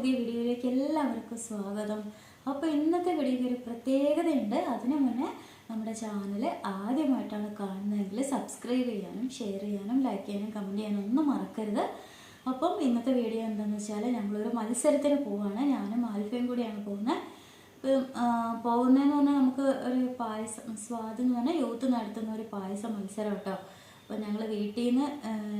പുതിയ വീഡിയോയിലേക്ക് എല്ലാവർക്കും സ്വാഗതം. അപ്പോൾ ഇന്നത്തെ വീഡിയോയ്ക്ക് ഒരു പ്രത്യേകതയുണ്ട്. അതിനു മുന്നേ നമ്മുടെ ചാനൽ ആദ്യമായിട്ടാണ് കാണുന്നതെങ്കിൽ സബ്സ്ക്രൈബ് ചെയ്യാനും ഷെയർ ചെയ്യാനും ലൈക്ക് ചെയ്യാനും കമന്റ് ചെയ്യാനും ഒന്നും മറക്കരുത്. അപ്പം ഇന്നത്തെ വീഡിയോ എന്താണെന്ന് വെച്ചാൽ ഞങ്ങളൊരു മത്സരത്തിന് പോവുകയാണ് ഞാനും ആൽഫയും കൂടിയാണ് പോകുന്നത്. പോകുന്നതെന്ന് പറഞ്ഞാൽ നമുക്ക് ഒരു പായസം സ്വാദ് എന്ന് പറഞ്ഞാൽ യൂത്ത് നടത്തുന്ന ഒരു പായസ മത്സരം കേട്ടോ. അപ്പോൾ ഞങ്ങൾ വീട്ടിൽ നിന്ന്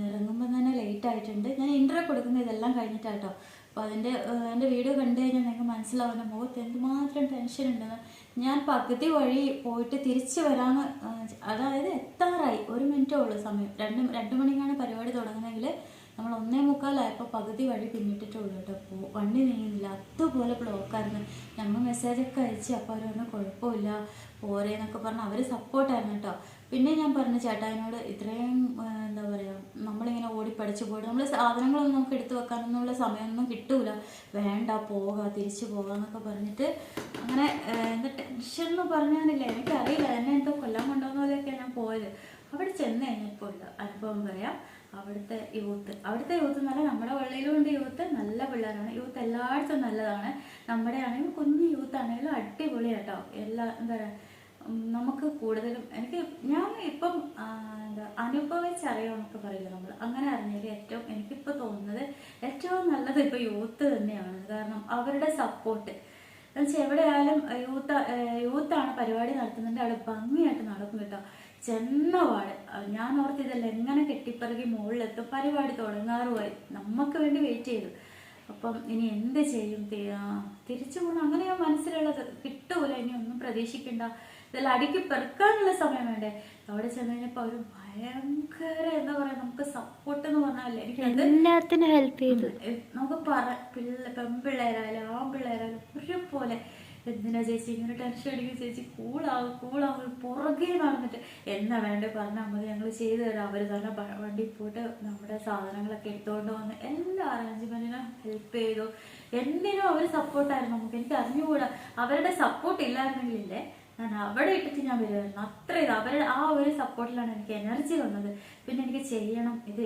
ഇറങ്ങുമ്പോൾ തന്നെ ലേറ്റ് ആയിട്ടുണ്ട്. ഞാൻ ഇന്റർവ്യൂ കൊടുക്കുന്ന ഇതെല്ലാം കഴിഞ്ഞിട്ടാട്ടോ അപ്പോൾ അതിന്റെ എന്റെ വീഡിയോ കണ്ടു കഴിഞ്ഞാൽ നിങ്ങൾക്ക് മനസ്സിലാവുന്ന മുഖത്ത് എന്തുമാത്രം ടെൻഷൻ ഉണ്ടെന്ന് ഞാൻ പകുതി വഴി പോയിട്ട് തിരിച്ചു വരാമെന്ന് അതായത് എത്താറായി. ഒരു മിനിറ്റേ ഉള്ളൂ സമയം. രണ്ട് രണ്ട് മണിക്കാണ് പരിപാടി തുടങ്ങുന്നതെങ്കിൽ നമ്മൾ ഒന്നേ മുക്കാലായപ്പോൾ പകുതി വഴി പിന്നിട്ടിട്ടുള്ളൂ കേട്ടോ. അപ്പോൾ വണ്ടി നീങ്ങുന്നില്ല. അതുപോലെ ബ്ലോക്കായിരുന്നു ഞങ്ങൾ മെസ്സേജൊക്കെ അയച്ച് അപ്പോൾ അവരൊന്നും കുഴപ്പമില്ല. പോരേ എന്നൊക്കെ പറഞ്ഞ് അവർ സപ്പോർട്ടായിരുന്നു കേട്ടോ. പിന്നെ ഞാൻ പറഞ്ഞു ചേട്ടായിനോട് ഇത്രയും എന്താ പറയുക നമ്മളിങ്ങനെ ഓടി പഠിച്ചു പോയിട്ട് നമ്മൾ സാധനങ്ങളൊന്നും നമുക്ക് എടുത്തു വെക്കാനൊന്നുള്ള സമയമൊന്നും കിട്ടൂല. വേണ്ട പോകാം തിരിച്ചു പോകാന്നൊക്കെ പറഞ്ഞിട്ട് അങ്ങനെ എന്താ ടെൻഷൻ എന്ന് പറഞ്ഞാലില്ല എനിക്കറിയില്ല എന്നെ എന്തോ കൊല്ലാൻ കൊണ്ടുവന്ന പോലെയൊക്കെയാണ് ഞാൻ പോയത്. അവിടെ ചെന്ന് കഴിഞ്ഞപ്പോൾ അനുഭവം പറയാം. അവിടുത്തെ യൂത്ത് അവിടുത്തെ യൂത്ത് എന്ന് പറഞ്ഞാൽ നമ്മുടെ പള്ളിയിലുണ്ട് യൂത്ത് നല്ല പിള്ളേരാണ്. യൂത്ത് എല്ലായിടത്തും നല്ലതാണ്. നമ്മുടെ ആണെങ്കിലും കുഞ്ഞു യൂത്ത് ആണെങ്കിലും അടിപൊളി കേട്ടോ എല്ലാ എന്താ പറയുക നമുക്ക് കൂടുതലും എനിക്ക് ഞാൻ ഇപ്പം എന്താ എന്താ അനുഭവിച്ചറിയാമെന്നൊക്കെ പറയില്ല നമ്മൾ അങ്ങനെ അറിഞ്ഞതിൽ ഏറ്റവും എനിക്കിപ്പോൾ തോന്നുന്നത് ഏറ്റവും നല്ലത് ഇപ്പോൾ യൂത്ത് തന്നെയാണ്. കാരണം അവരുടെ സപ്പോർട്ട് എന്നുവെച്ചാൽ എവിടെയായാലും യൂത്ത് യൂത്താണ് പരിപാടി നടത്തുന്നുണ്ട് അവിടെ ഭംഗിയായിട്ട് നടക്കും കേട്ടോ. ചെന്നപാട് ഞാൻ ഓർത്ത് ഇതല്ല എങ്ങനെ കെട്ടിപ്പറകി മുകളിലെത്തും പരിപാടി തുടങ്ങാറുമായി. നമുക്ക് വേണ്ടി വെയിറ്റ് ചെയ്തു. അപ്പം ഇനി എന്ത് ചെയ്യും? തിരിച്ചു പോകണം അങ്ങനെ മനസ്സിലുള്ളത് കിട്ടൂല. ഇനി ഒന്നും പ്രതീക്ഷിക്കണ്ട. ഇതെല്ലാം അടിക്ക് പെറുക്കാനുള്ള സമയം വേണ്ടേ? അവിടെ ചെന്ന് കഴിഞ്ഞപ്പോൾ അവർ ഭയങ്കര എന്താ പറയാ നമുക്ക് സപ്പോർട്ട് എന്ന് പറഞ്ഞാലേ എനിക്ക് എല്ലാത്തിനും ഹെൽപ്പ് ചെയ്തു. നമുക്ക് പറ പിള്ള പെൺപിള്ളേരായാലും ആൺപിള്ളേരായാലും ഒരുപോലെ. എന്തിനാ ചേച്ചി ഇങ്ങനെ ടെൻഷൻ അടിക്കും ചേച്ചി കൂളാവും കൂളാവും പുറകെ നടന്നിട്ട് എന്നാ വേണ്ടേ? പറഞ്ഞാൽ മതി. ഞങ്ങൾ ചെയ്തു തരാം. അവർ തന്നെ വണ്ടി പോയിട്ട് നമ്മുടെ സാധനങ്ങളൊക്കെ എടുത്തുകൊണ്ട് വന്ന് എല്ലാ അറേഞ്ച്മെന്റിനും ഹെൽപ്പ് ചെയ്തു. എന്തിനും അവർ സപ്പോർട്ടായിരുന്നു നമുക്ക് എനിക്ക് അറിഞ്ഞുകൂടാ. അവരുടെ സപ്പോർട്ട് ഇല്ലായിരുന്നെങ്കിലില്ലേ ഞാൻ അവിടെ ഇട്ടിട്ട് ഞാൻ വരുമായിരുന്നു. അത്ര ഇത്. അവരുടെ ആ ഒരു സപ്പോർട്ടിലാണ് എനിക്ക് എനർജി വന്നത്. പിന്നെ എനിക്ക് ചെയ്യണം ഇത്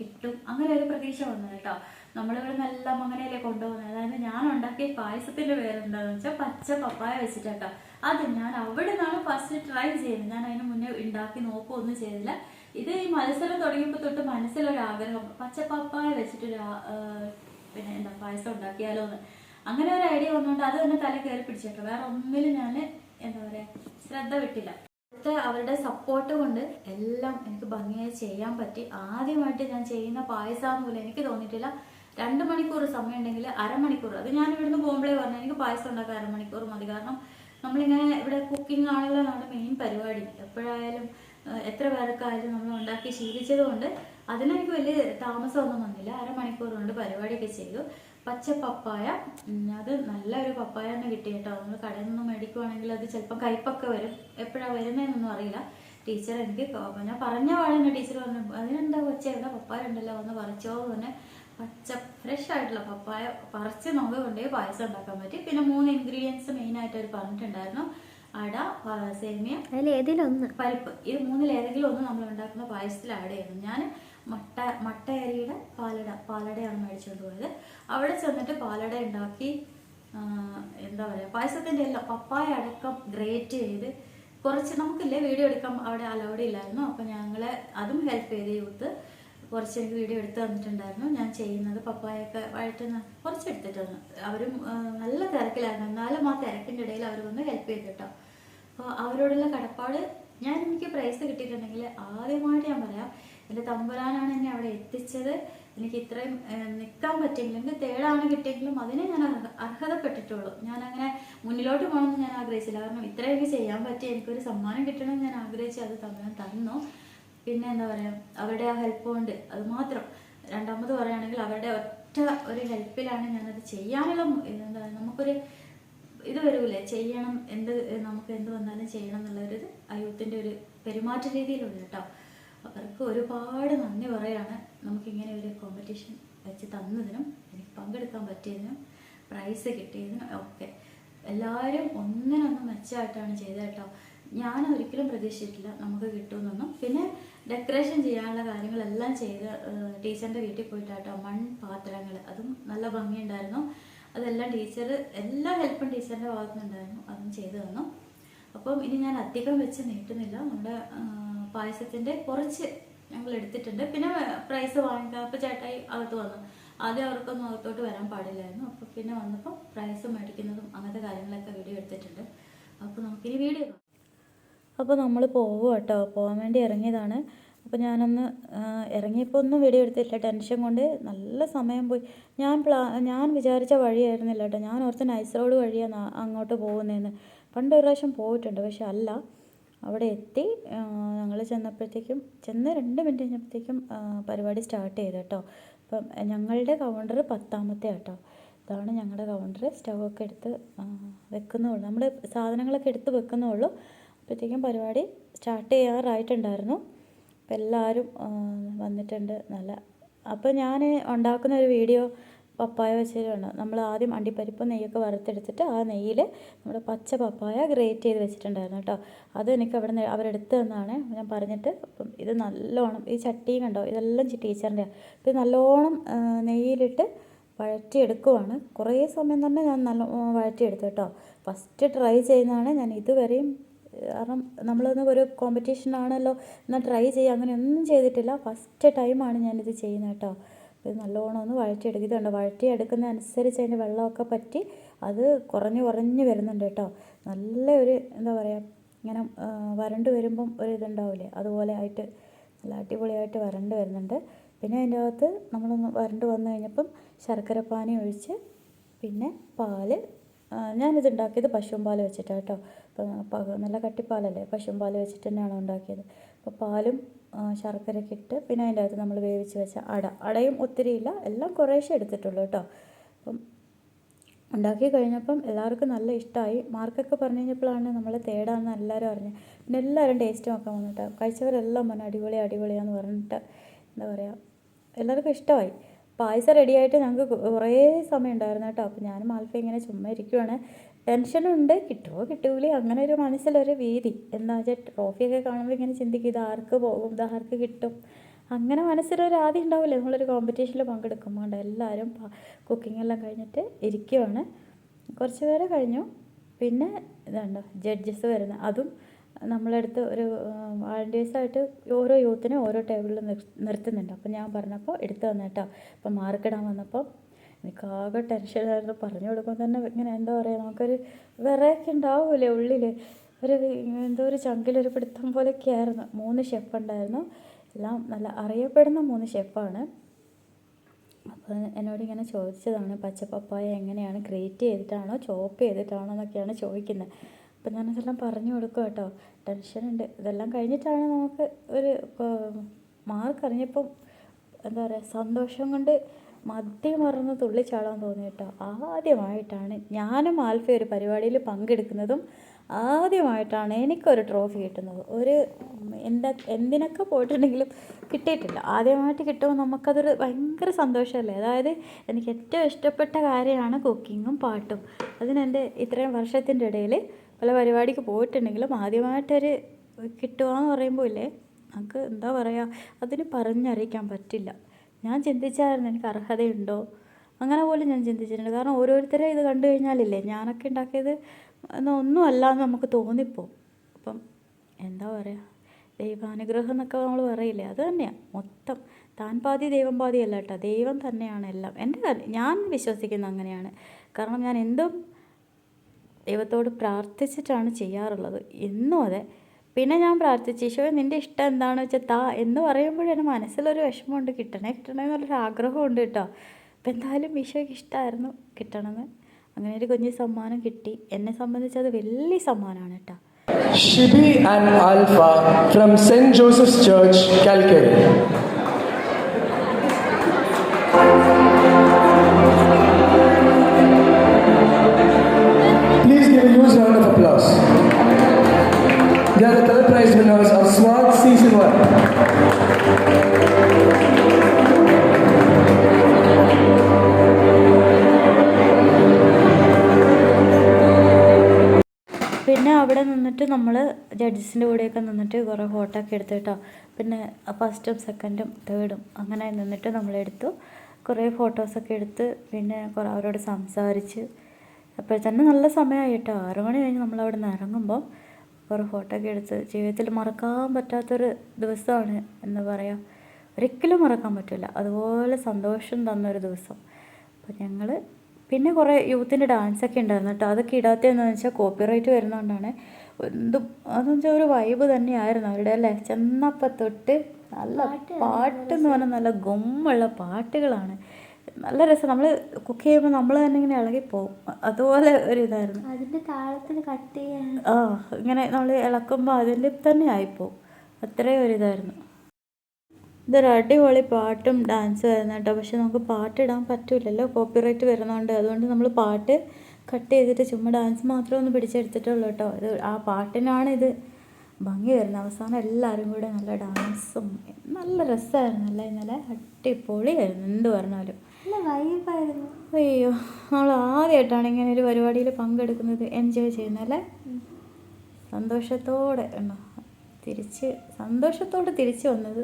കിട്ടും. അങ്ങനെ ഒരു പ്രതീക്ഷ വന്നത് കേട്ടോ. നമ്മളിവിടെ നല്ല മങ്ങനയിലേ കൊണ്ടുപോകുന്നത്? അതായത് ഞാൻ ഉണ്ടാക്കിയ പായസത്തിന്റെ പേരെന്താന്ന് വെച്ചാൽ പച്ച പപ്പായ വെച്ചിട്ടാട്ടോ അത് ഞാൻ അവിടെ നിന്നാണ് ഫസ്റ്റ് ട്രൈ ചെയ്യുന്നത്. ഞാൻ അതിന് മുന്നേ ഉണ്ടാക്കി നോക്കുകയൊന്നും ചെയ്തില്ല. ഇത് ഈ മത്സരം തുടങ്ങിയപ്പോൾ തൊട്ട് മനസ്സിലൊരാഗ്രഹം പച്ച പപ്പായ വെച്ചിട്ടൊരു പിന്നെ എന്താ പായസം ഉണ്ടാക്കിയാലോ എന്ന് അങ്ങനെ ഒരു ഐഡിയ വന്നുകൊണ്ട് അത് തന്നെ തല കയറി പിടിച്ചിട്ടോ വേറെ ഒന്നിലും ഞാൻ എന്താ പറയാ ശ്രദ്ധ വിട്ടില്ല. അവരുടെ സപ്പോർട്ട് കൊണ്ട് എല്ലാം എനിക്ക് ഭംഗിയായി ചെയ്യാൻ പറ്റി. ആദ്യമായിട്ട് ഞാൻ ചെയ്യുന്ന പായസം പോലും എനിക്ക് തോന്നിയിട്ടില്ല. രണ്ട് മണിക്കൂർ സമയം ഉണ്ടെങ്കിൽ അരമണിക്കൂർ. അത് ഞാൻ ഇവിടുന്ന് പോകുമ്പോഴേ പറഞ്ഞു എനിക്ക് പായസം ഉണ്ടാക്കാൻ അരമണിക്കൂർ മതി. കാരണം നമ്മളിങ്ങനെ ഇവിടെ കുക്കിംഗ് ആണല്ലോ നമ്മുടെ മെയിൻ പരിപാടി. എപ്പോഴായാലും എത്ര പേർക്കായാലും നമ്മൾ ഉണ്ടാക്കി ശീലിച്ചത് കൊണ്ട് അതിനെനിക്ക് വലിയ താമസമൊന്നും വന്നില്ല. അരമണിക്കൂർ കൊണ്ട് പരിപാടിയൊക്കെ ചെയ്തു. പച്ച പപ്പായ. അത് നല്ലൊരു പപ്പായ തന്നെ കിട്ടി കേട്ടോ. നമ്മൾ കടയിൽ നിന്ന് മേടിക്കുവാണെങ്കിൽ അത് ചിലപ്പോൾ കയ്പൊക്കെ വരും. എപ്പോഴാണ് വരുന്നതെന്നൊന്നും അറിയില്ല. ടീച്ചർ എനിക്ക് ഞാൻ പറഞ്ഞ പാടെ ടീച്ചർ പറഞ്ഞു അതിനെന്താ കൊച്ച എവിടെ പപ്പായ ഉണ്ടല്ലോ? ഒന്ന് പറിച്ചോ തന്നെ പച്ച ഫ്രഷ് ആയിട്ടുള്ള പപ്പായ പറിച്ച് നമുക്ക് കൊണ്ടുപോയി പായസം ഉണ്ടാക്കാൻ പറ്റി. പിന്നെ മൂന്ന് ഇൻഗ്രീഡിയൻസ് മെയിൻ ആയിട്ട് അവർ പറഞ്ഞിട്ടുണ്ടായിരുന്നു. അട സേമിയ അതിൽ ഏതിലൊന്ന് പരിപ്പ്. ഇത് മൂന്നിൽ ഏതെങ്കിലും ഒന്ന് നമ്മൾ ഉണ്ടാക്കുന്ന പായസത്തിൽ ആഡ് ചെയ്യണം ഞാൻ മട്ട മട്ട അരിയുടെ പാലട പാലടയാണ് മേടിച്ചുകൊണ്ട് പോയത്. അവിടെ ചെന്നിട്ട് പാലട ഉണ്ടാക്കി എന്താ പറയുക പായസത്തിന്റെ എല്ലാം പപ്പായ അടക്കം ഗ്രേറ്റ് ചെയ്ത് കുറച്ച് നമുക്കില്ലേ വീഡിയോ എടുക്കാൻ അവിടെ അലൗഡ് ഇല്ലായിരുന്നു. അപ്പം ഞങ്ങൾ അതും ഹെൽപ്പ് ചെയ്ത് യൂത്ത് കുറച്ച് എനിക്ക് വീഡിയോ എടുത്ത് തന്നിട്ടുണ്ടായിരുന്നു. ഞാൻ ചെയ്യുന്നത് പപ്പായൊക്കെ വഴറ്റുന്ന കുറച്ച് എടുത്തിട്ട് തന്നു അവരും നല്ല തിരക്കിലായിരുന്നു എന്നാലും ആ തിരക്കിന്റെ ഇടയിൽ അവർ വന്ന് ഹെൽപ്പ് ചെയ്തു കേട്ടോ അപ്പോൾ അവരോടുള്ള കടപ്പാട് ഞാൻ എനിക്ക് പ്രൈസ് കിട്ടിയിട്ടുണ്ടെങ്കിൽ ആദ്യമായിട്ട് ഞാൻ പറയാം എന്റെ തമ്പുരാനാണ് എന്നെ അവിടെ എത്തിച്ചത്. എനിക്ക് ഇത്രയും നിൽക്കാൻ പറ്റിയെങ്കിലും എനിക്ക് തേടാണ് കിട്ടിയെങ്കിലും അതിനെ ഞാൻ അർഹതപ്പെട്ടിട്ടുള്ളൂ. ഞാൻ അങ്ങനെ മുന്നിലോട്ട് പോകണമെന്ന് ഞാൻ ആഗ്രഹിച്ചില്ല. കാരണം ഇത്രയൊക്കെ ചെയ്യാൻ പറ്റി എനിക്കൊരു സമ്മാനം കിട്ടണമെന്ന് ഞാൻ ആഗ്രഹിച്ചു അത് തമ്പുരാൻ തന്നു. പിന്നെ എന്താ പറയുക അവരുടെ ആ ഹെൽപ്പ് കൊണ്ട് അത് മാത്രം. രണ്ടാമത് പറയുകയാണെങ്കിൽ അവരുടെ ഒറ്റ ഒരു ഹെൽപ്പിലാണ് ഞാനത് ചെയ്യാനുള്ള എന്താ പറയുക നമുക്കൊരു ഇത് വരൂലേ ചെയ്യണം എന്ത് നമുക്ക് എന്ത് വന്നാലും ചെയ്യണം എന്നുള്ളൊരു ആ യൂത്തിന്റെ ഒരു പെരുമാറ്റ രീതിയിലുണ്ട് കേട്ടോ. അവർക്ക് ഒരുപാട് നന്ദി പറയാണ് നമുക്കിങ്ങനെ ഒരു കോമ്പറ്റീഷൻ വെച്ച് തന്നതിനും എനിക്ക് പങ്കെടുക്കാൻ പറ്റിയതിനും പ്രൈസ് കിട്ടിയതിനും ഒക്കെ. എല്ലാവരും ഒന്നിനൊന്ന് മെച്ചമായിട്ടാണ് ചെയ്തത് കേട്ടോ. ഞാൻ ഒരിക്കലും പ്രതീക്ഷിച്ചിട്ടില്ല നമുക്ക് കിട്ടുമെന്നൊന്നും. പിന്നെ ഡെക്കറേഷൻ ചെയ്യാനുള്ള കാര്യങ്ങളെല്ലാം ചെയ്ത് ടീച്ചറിന്റെ വീട്ടിൽ പോയിട്ടാട്ടോ മൺപാത്രങ്ങൾ അതും നല്ല ഭംഗിയുണ്ടായിരുന്നു. അതെല്ലാം ടീച്ചർ എല്ലാ ഹെൽപ്പും ടീച്ചറിന്റെ ഭാഗത്തുനിന്നുണ്ടായിരുന്നു. അതും ചെയ്തു തന്നു. അപ്പം ഇനി ഞാൻ അധികം വെച്ച് നീട്ടുന്നില്ല. നമ്മുടെ പായസത്തിന്റെ കുറച്ച് ഞങ്ങൾ എടുത്തിട്ടുണ്ട്. പിന്നെ പ്രൈസ് വാങ്ങിക്കാം അപ്പോൾ ചേട്ടായി അകത്ത് വന്നു. ആദ്യം അവർക്കൊന്നും അകത്തോട്ട് വരാൻ പാടില്ലായിരുന്നു. അപ്പോൾ പിന്നെ വന്നപ്പോൾ പ്രൈസ് മേടിക്കുന്നതും അങ്ങനത്തെ കാര്യങ്ങളൊക്കെ വീഡിയോ എടുത്തിട്ടുണ്ട്. അപ്പോൾ നമുക്കിനി വീഡിയോ അപ്പോൾ നമ്മൾ പോവുക കേട്ടോ പോകാൻ വേണ്ടി ഇറങ്ങിയതാണ്. അപ്പോൾ ഞാനൊന്ന് ഇറങ്ങിയപ്പോൾ ഒന്നും വീഡിയോ എടുത്തില്ല. ടെൻഷൻ കൊണ്ട് നല്ല സമയം പോയി. ഞാൻ പ്ലാ ഞാൻ വിചാരിച്ച വഴിയായിരുന്നില്ല കേട്ടോ ഞാൻ ഓർത്ത് നൈസ് റോഡ് വഴിയാണ് അങ്ങോട്ട് പോകുന്നതെന്ന് പണ്ട് ഒരു പ്രാവശ്യം പോയിട്ടുണ്ട്. പക്ഷെ അല്ല. അവിടെ എത്തി ഞങ്ങൾ ചെന്നപ്പോഴത്തേക്കും ചെന്ന് രണ്ട് മിനിറ്റ് കഴിഞ്ഞപ്പോഴത്തേക്കും പരിപാടി സ്റ്റാർട്ട് ചെയ്തു കേട്ടോ അപ്പം ഞങ്ങളുടെ കൗണ്ടർ പത്താമത്തെ കേട്ടോ ഇതാണ് ഞങ്ങളുടെ കൗണ്ടർ സ്റ്റൗ ഒക്കെ എടുത്ത് വെക്കുന്നുള്ളൂ. നമ്മൾ സാധനങ്ങളൊക്കെ എടുത്ത് വെക്കുന്നുള്ളൂ. അപ്പോഴത്തേക്കും പരിപാടി സ്റ്റാർട്ട് ചെയ്യാറായിട്ടുണ്ടായിരുന്നു. അപ്പം എല്ലാവരും വന്നിട്ടുണ്ട് നല്ല. അപ്പോൾ ഞാൻ ഉണ്ടാക്കുന്ന ഒരു വീഡിയോ പപ്പായ വെച്ചിട്ടുണ്ട് നമ്മൾ ആദ്യം അണ്ടിപ്പരിപ്പ് നെയ്യൊക്കെ വറുത്തെടുത്തിട്ട് ആ നെയ്യിൽ നമ്മുടെ പച്ച പപ്പായ ഗ്രേറ്റ് ചെയ്ത് വെച്ചിട്ടുണ്ടായിരുന്നു കേട്ടോ. അത് എനിക്ക് അവിടെ നിന്ന് അവരെടുത്ത് തന്നാണ്. ഞാൻ പറഞ്ഞിട്ട് അപ്പം ഇത് നല്ലോണം ഈ ചട്ടിയും കണ്ടോ? ഇതെല്ലാം ടീച്ചറിന്റെ ഇത് നല്ലോണം നെയ്യിലിട്ട് വഴറ്റിയെടുക്കുവാണ്. കുറേ സമയം തന്നെ ഞാൻ നല്ല വഴറ്റിയെടുത്തു കേട്ടോ. ഫസ്റ്റ് ട്രൈ ചെയ്യുന്നതാണ്. ഞാൻ ഇതുവരെയും കാരണം നമ്മളൊന്ന് ഒരു കോമ്പറ്റീഷൻ ആണല്ലോ എന്നാൽ ട്രൈ ചെയ്യുക അങ്ങനെയൊന്നും ചെയ്തിട്ടില്ല. ഫസ്റ്റ് ടൈമാണ് ഞാനിത് ചെയ്യുന്നത് കേട്ടോ. ഇത് നല്ലോണം ഒന്ന് വഴറ്റിയെടുക്കുക ഇതുണ്ട് വഴറ്റിയെടുക്കുന്ന അനുസരിച്ച് അതിന്റെ വെള്ളമൊക്കെ പറ്റി അത് കുറഞ്ഞ് കുറഞ്ഞ് വരുന്നുണ്ട് കേട്ടോ. നല്ല ഒരു എന്താ പറയുക ഇങ്ങനെ വരണ്ട് വരുമ്പം ഒരു ഇതുണ്ടാവില്ലേ? അതുപോലെ ആയിട്ട് നല്ല അടിപൊളിയായിട്ട് വരണ്ട് വരുന്നുണ്ട്. പിന്നെ അതിന്റെ അകത്ത് നമ്മളൊന്ന് വരണ്ട് വന്നു കഴിഞ്ഞപ്പം ശർക്കര പാനി ഒഴിച്ച് പിന്നെ പാൽ ഞാനിത് ഉണ്ടാക്കിയത് പശുവും പാൽ വെച്ചിട്ടാണ് കേട്ടോ. അപ്പോൾ പ- നല്ല കട്ടിപ്പാലല്ലേ? പശുവും പാൽ വെച്ചിട്ട് തന്നെയാണ് ഉണ്ടാക്കിയത്. അപ്പോൾ പാലും ശർക്കരയൊക്കെ ഇട്ട് പിന്നെ അതിന്റെ അകത്ത് നമ്മൾ വേവിച്ച് വെച്ച അട. അടയും ഒത്തിരി ഇല്ല എല്ലാം കുറേശ്ശെ എടുത്തിട്ടുള്ളൂ കേട്ടോ. അപ്പം ഉണ്ടാക്കി കഴിഞ്ഞപ്പം എല്ലാവർക്കും നല്ല ഇഷ്ടമായി മാർക്കൊക്കെ പറഞ്ഞു കഴിഞ്ഞപ്പോഴാണ് നമ്മൾ തേടാന്ന് എല്ലാവരും അറിഞ്ഞ് പിന്നെ എല്ലാവരും ടേസ്റ്റ് നോക്കാൻ വന്നിട്ട് കഴിച്ചവരെല്ലാം പറഞ്ഞു അടിപൊളി അടിപൊളിയാന്ന് പറഞ്ഞിട്ട് എന്താ പറയുക എല്ലാവർക്കും ഇഷ്ടമായി. പായസം റെഡിയായിട്ട് ഞങ്ങൾക്ക് കുറേ സമയം ഉണ്ടായിരുന്നു കേട്ടോ. അപ്പോൾ ഞാനും ആൽഫ ഇങ്ങനെ ചുമ്മാ ഇരിക്കുവാണ്. ടെൻഷനുണ്ട്. കിട്ടുമോ കിട്ടൂലേ. അങ്ങനെ ഒരു മനസ്സിലൊരു വീതി. എന്താ വെച്ചാൽ ട്രോഫിയൊക്കെ കാണുമ്പോൾ ഇങ്ങനെ ചിന്തിക്കും ഇത് ആർക്ക് പോകും ഇത് ആർക്ക് കിട്ടും. അങ്ങനെ മനസ്സിലൊരു ആദ്യം ഉണ്ടാവില്ലേ. നമ്മളൊരു കോമ്പറ്റീഷനിൽ പങ്കെടുക്കുമ്പോൾ എല്ലാവരും കുക്കിംഗ് എല്ലാം കഴിഞ്ഞിട്ട് ഇരിക്കുവാണ്. കുറച്ച് പേരെ കഴിഞ്ഞു. പിന്നെ ഇതുണ്ടോ ജഡ്ജസ് വരുന്നത് അതും നമ്മളടുത്ത് ഒരു വാളണ്ടിയേഴ്സായിട്ട് ഓരോ യൂത്തിനെ ഓരോ ടേബിളിൽ നിർത്തുന്നുണ്ട്. അപ്പോൾ ഞാൻ പറഞ്ഞപ്പോൾ എടുത്തു വന്നേട്ടോ അപ്പം അപ്പോൾ മാർക്കിടാൻ വന്നപ്പോൾ എനിക്കാകെ ടെൻഷനായിരുന്നു പറഞ്ഞു കൊടുക്കുമ്പോൾ തന്നെ ഇങ്ങനെ എന്താ പറയുക നമുക്കൊരു വിറയൊക്കെ ഉണ്ടാവില്ലേ ഉള്ളിൽ ഒരു എന്തോ ഒരു ചങ്കിലൊരു പിടുത്തം പോലെയൊക്കെ ആയിരുന്നു. മൂന്ന് ഷെഫ് ഉണ്ടായിരുന്നു. എല്ലാം നല്ല അറിയപ്പെടുന്ന മൂന്ന് ഷെഫാണ് അപ്പോൾ എന്നോട് ഇങ്ങനെ ചോദിച്ചതാണ് പച്ചപ്പപ്പായ എങ്ങനെയാണ് ഗ്രേറ്റ് ചെയ്തിട്ടാണോ ചോപ്പ് ചെയ്തിട്ടാണോ എന്നൊക്കെയാണ് ചോദിക്കുന്നത് അപ്പം ഞാനതെല്ലാം പറഞ്ഞു കൊടുക്കും കേട്ടോ. ടെൻഷനുണ്ട് ഇതെല്ലാം കഴിഞ്ഞിട്ടാണ് നമുക്ക് ഒരു മാർക്ക് അറിഞ്ഞപ്പം എന്താ പറയുക സന്തോഷം കൊണ്ട് മദ്യം മറന്ന് തുള്ളിച്ചാടാൻ തോന്നി കേട്ടോ. ആദ്യമായിട്ടാണ് ഞാനും ആൽഫ ഒരു പരിപാടിയിൽ പങ്കെടുക്കുന്നതും ആദ്യമായിട്ടാണ് എനിക്കൊരു ട്രോഫി കിട്ടുന്നത്. ഒരു എന്താ എന്തിനൊക്കെ പോയിട്ടുണ്ടെങ്കിലും കിട്ടിയിട്ടില്ല. ആദ്യമായിട്ട് കിട്ടുമ്പോൾ നമുക്കതൊരു ഭയങ്കര സന്തോഷമല്ലേ? അതായത് എനിക്ക് ഏറ്റവും ഇഷ്ടപ്പെട്ട കാര്യമാണ് കുക്കിങ്ങും പാട്ടും. അതിനെന്റെ ഇത്രയും വർഷത്തിന്റെ ഇടയിൽ പല പരിപാടിക്ക് പോയിട്ടുണ്ടെങ്കിലും ആദ്യമായിട്ടൊരു കിട്ടുക എന്ന് പറയുമ്പോൾ ഇല്ലേ? നമുക്ക് എന്താ പറയുക അതിന് പറഞ്ഞറിയിക്കാൻ പറ്റില്ല. ഞാൻ ചിന്തിച്ചായിരുന്നു എനിക്ക് അർഹതയുണ്ടോ? അങ്ങനെ പോലും ഞാൻ ചിന്തിച്ചിട്ടുണ്ട്. കാരണം ഓരോരുത്തരെ ഇത് കണ്ടു കഴിഞ്ഞാലില്ലേ ഞാനൊക്കെ ഉണ്ടാക്കിയത് ഒന്നും അല്ല എന്ന് നമുക്ക് തോന്നിപ്പോ. അപ്പം എന്താ പറയുക ദൈവാനുഗ്രഹം എന്നൊക്കെ നമ്മൾ പറയില്ലേ അത് തന്നെയാണ് മൊത്തം താൻ പാതി ദൈവം പാതി അല്ല കേട്ടോ. ദൈവം തന്നെയാണ് എല്ലാം. എന്റെ ഞാൻ വിശ്വസിക്കുന്ന അങ്ങനെയാണ്. കാരണം ഞാൻ എന്തും ദൈവത്തോട് പ്രാർത്ഥിച്ചിട്ടാണ് ചെയ്യാറുള്ളത്. എന്നും അതെ പിന്നെ ഞാൻ പ്രാർത്ഥിച്ചു ഈശോയെ നിന്റെ ഇഷ്ടം എന്താണെന്ന് വെച്ചാൽ താ എന്ന് പറയുമ്പോഴാണ് മനസ്സിലൊരു വിഷമമുണ്ട് കിട്ടണേ കിട്ടണേ എന്നുള്ളൊരു ആഗ്രഹമുണ്ട് കേട്ടോ അപ്പം എന്തായാലും ഈശോയ്ക്ക് ഇഷ്ടമായിരുന്നു കിട്ടണമെന്ന് അങ്ങനെ ഒരു കുഞ്ഞ് സമ്മാനം കിട്ടി എന്നെ സംബന്ധിച്ച് അത് വലിയ സമ്മാനമാണ് കേട്ടോ Shibi and Alpha from St. Joseph's Church, Calcutta. The other winners are Swat Season 1. പിന്നെ അവിടെ നിന്നിട്ട് നമ്മൾ ജഡ്ജസിന്റെ കൂടെയൊക്കെ നിന്നിട്ട് കുറേ ഫോട്ടോ ഒക്കെ എടുത്തു കേട്ടോ. പിന്നെ ഫസ്റ്റും സെക്കൻഡും തേർഡും അങ്ങനെ നിന്നിട്ട് നമ്മളെടുത്തു. കുറേ ഫോട്ടോസൊക്കെ എടുത്ത് പിന്നെ കുറേ അവരോട് സംസാരിച്ച്. അപ്പോൾ തന്നെ നല്ല സമയമായി കേട്ടോ. ആറു മണി കഴിഞ്ഞ് നമ്മളവിടെ നിന്ന് ഇറങ്ങുമ്പോൾ കുറേ ഫോട്ടോ ഒക്കെ എടുത്ത് ജീവിതത്തിൽ മറക്കാൻ പറ്റാത്തൊരു ദിവസമാണ് എന്ന് പറയാം. ഒരിക്കലും മറക്കാൻ പറ്റില്ല അതുപോലെ സന്തോഷം തന്നൊരു ദിവസം. അപ്പോൾ ഞങ്ങൾ പിന്നെ കുറേ യൂത്തിന്റെ ഡാൻസൊക്കെ ഉണ്ടായിരുന്നു കേട്ടോ. അതൊക്കെ ഇടാത്തതെന്ന് വെച്ചാൽ കോപ്പിറൈറ്റ് വരുന്നതുകൊണ്ടാണ് എന്തും അതെന്ന് വെച്ചാൽ ഒരു വൈബ് തന്നെയായിരുന്നു അവരുടെ അല്ലേ? ചെന്നപ്പം തൊട്ട് നല്ല പാട്ടെന്ന് പറഞ്ഞാൽ നല്ല ഗമ്മുള്ള പാട്ടുകളാണ്. നല്ല രസം. നമ്മൾ കുക്ക് ചെയ്യുമ്പോൾ നമ്മൾ തന്നെ ഇങ്ങനെ ഇളകിപ്പോവും അതുപോലെ ഒരു ഇതായിരുന്നു. അതിന്റെ താളത്തിന് കട്ട് ചെയ്യാൻ. ആ ഇങ്ങനെ നമ്മൾ ഇളക്കുമ്പോൾ അതിൽ തന്നെ ആയിപ്പോവും. അത്രയും ഒരു ഇതായിരുന്നു. ഇതൊരു അടിപൊളി പാട്ടും ഡാൻസും ആയിരുന്നു കേട്ടോ. പക്ഷെ നമുക്ക് പാട്ടിടാൻ പറ്റില്ലല്ലോ കോപ്പിറൈറ്റ് വരുന്നതുകൊണ്ട് അതുകൊണ്ട് നമ്മൾ പാട്ട് കട്ട് ചെയ്തിട്ട് ചുമ്മാ ഡാൻസ് മാത്രമേ ഒന്ന് പിടിച്ചെടുത്തിട്ടുള്ളൂ കേട്ടോ. ഇത് ആ പാട്ടിനാണ് ഇത് ഭംഗി വരുന്നത്. അവസാനം എല്ലാവരും കൂടെ നല്ല ഡാൻസും നല്ല രസമായിരുന്നു അല്ലേ? ഇന്നലെ അടിപൊളിയായിരുന്നു. എന്ത് പറഞ്ഞാലും. അയ്യോ നമ്മൾ ആദ്യമായിട്ടാണ് ഇങ്ങനെ ഒരു പരിപാടിയിൽ പങ്കെടുക്കുന്നത്. എൻജോയ് ചെയ്യുന്നല്ലേ സന്തോഷത്തോടെ ഉണ്ടോ തിരിച്ച് സന്തോഷത്തോടെ തിരിച്ചു വന്നത്.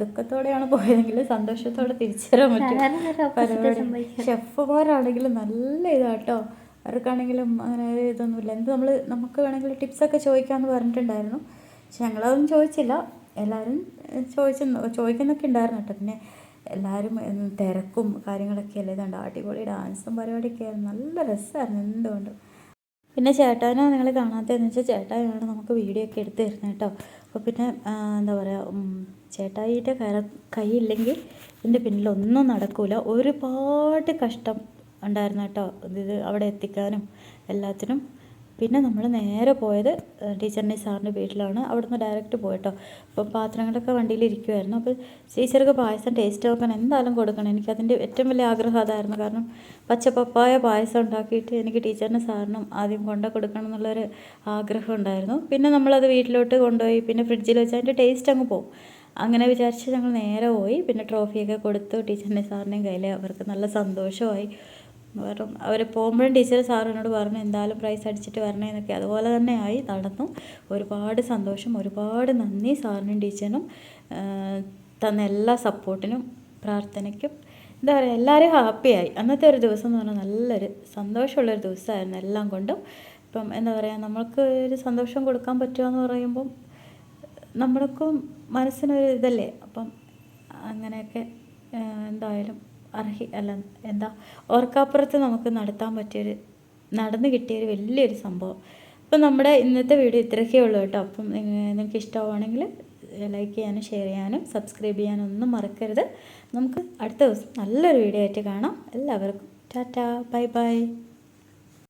ദുഃഖത്തോടെയാണ് പോയതെങ്കിൽ സന്തോഷത്തോടെ തിരിച്ചു വരാൻ സാധാരണ ഒരു opposite പറ്റും പരിപാടി ഷെഫുമാരാണെങ്കിലും നല്ല ഇതാട്ടോ. അവർക്കാണെങ്കിലും അങ്ങനെ ഇതൊന്നുമില്ല എന്ത് നമ്മൾ നമുക്ക് വേണമെങ്കിൽ ടിപ്സൊക്കെ ചോദിക്കാമെന്ന് പറഞ്ഞിട്ടുണ്ടായിരുന്നു. പക്ഷെ ഞങ്ങളതൊന്നും ചോദിച്ചില്ല. എല്ലാവരും ചോദിച്ചു ചോദിക്കുന്നൊക്കെ ഉണ്ടായിരുന്നു കേട്ടോ. പിന്നെ എല്ലാവരും തിരക്കും കാര്യങ്ങളൊക്കെ അല്ലേ ഇതുണ്ട് അടിപൊളി ഡാൻസും പരിപാടിയൊക്കെ ആയിരുന്നു. നല്ല രസമായിരുന്നു എന്തുകൊണ്ടും. പിന്നെ ചേട്ടാനെ നിങ്ങൾ കാണാത്തതെന്ന് വെച്ചാൽ ചേട്ടായാണ് നമുക്ക് വീഡിയോ ഒക്കെ എടുത്ത് തരുന്നത് കേട്ടോ അപ്പോൾ പിന്നെ എന്താ പറയുക ചേട്ടായിയുടെ കര കൈയില്ലെങ്കിൽ ഇതിന്റെ പിന്നിലൊന്നും നടക്കില്ല ഒരുപാട് കഷ്ടം ഉണ്ടായിരുന്നു കേട്ടോ ഇത് അവിടെ എത്തിക്കാനും എല്ലാത്തിനും. പിന്നെ നമ്മൾ നേരെ പോയത് ടീച്ചറിന്റെ സാറിന്റെ വീട്ടിലാണ്. അവിടുന്ന് ഡയറക്റ്റ് പോയിട്ടോ. അപ്പം പാത്രങ്ങളൊക്കെ വണ്ടിയിൽ ഇരിക്കുമായിരുന്നു അപ്പോൾ ടീച്ചർക്ക് പായസം ടേസ്റ്റ് നോക്കാൻ എന്തായാലും കൊടുക്കണം. എനിക്കതിന്റെ ഏറ്റവും വലിയ ആഗ്രഹം അതായിരുന്നു. കാരണം പച്ചപ്പപ്പായ പായസം ഉണ്ടാക്കിയിട്ട് എനിക്ക് ടീച്ചറിനും സാറിനും ആദ്യം കൊണ്ടു കൊടുക്കണം എന്നുള്ളൊരു ആഗ്രഹം ഉണ്ടായിരുന്നു. പിന്നെ നമ്മളത് വീട്ടിലോട്ട് കൊണ്ടുപോയി പിന്നെ ഫ്രിഡ്ജിൽ വെച്ച് അതിന്റെ ടേസ്റ്റ് അങ്ങ് പോകും അങ്ങനെ വിചാരിച്ച് ഞങ്ങൾ നേരെ പോയി. പിന്നെ ട്രോഫിയൊക്കെ കൊടുത്തു. ടീച്ചറിന്റെ സാറിന്റെയും കയ്യിൽ അവർക്ക് നല്ല സന്തോഷമായി. കാരണം അവർ പോകുമ്പോഴും ടീച്ചർ സാറിനോട് പറഞ്ഞു എന്തായാലും പ്രൈസ് അടിച്ചിട്ട് വരണേ എന്നൊക്കെ. അതുപോലെ തന്നെ ആയി നടന്നു. ഒരുപാട് സന്തോഷം ഒരുപാട് നന്ദി സാറിനും ടീച്ചറിനും തന്ന എല്ലാ സപ്പോർട്ടിനും പ്രാർത്ഥനയ്ക്കും. എന്താ പറയുക എല്ലാവരും ഹാപ്പിയായി അന്നത്തെ ഒരു ദിവസം എന്ന് പറഞ്ഞാൽ നല്ലൊരു സന്തോഷമുള്ളൊരു ദിവസമായിരുന്നു എല്ലാം കൊണ്ടും. ഇപ്പം എന്താ പറയുക നമ്മൾക്ക് ഒരു സന്തോഷം കൊടുക്കാൻ പറ്റുക എന്ന് പറയുമ്പം നമ്മൾക്കും മനസ്സിനൊരു ഇതല്ലേ? അപ്പം അങ്ങനെയൊക്കെ എന്തായാലും അർഹി അല്ല എന്താ ഓർക്കാപ്പുറത്ത് നമുക്ക് നടത്താൻ പറ്റിയൊരു നടന്നു കിട്ടിയൊരു വലിയൊരു സംഭവം. അപ്പം നമ്മുടെ ഇന്നത്തെ വീഡിയോ ഇത്രയൊക്കെ ഉള്ളൂ കേട്ടോ. അപ്പം നിങ്ങ- നിങ്ങൾക്ക് ഇഷ്ടമാണെങ്കിൽ ലൈക്ക് ചെയ്യാനും ഷെയർ ചെയ്യാനും സബ്സ്ക്രൈബ് ചെയ്യാനും ഒന്നും മറക്കരുത്. നമുക്ക് അടുത്ത ദിവസം നല്ലൊരു വീഡിയോ ആയിട്ട് കാണാം. എല്ലാവർക്കും ടാറ്റാ ബൈ ബൈ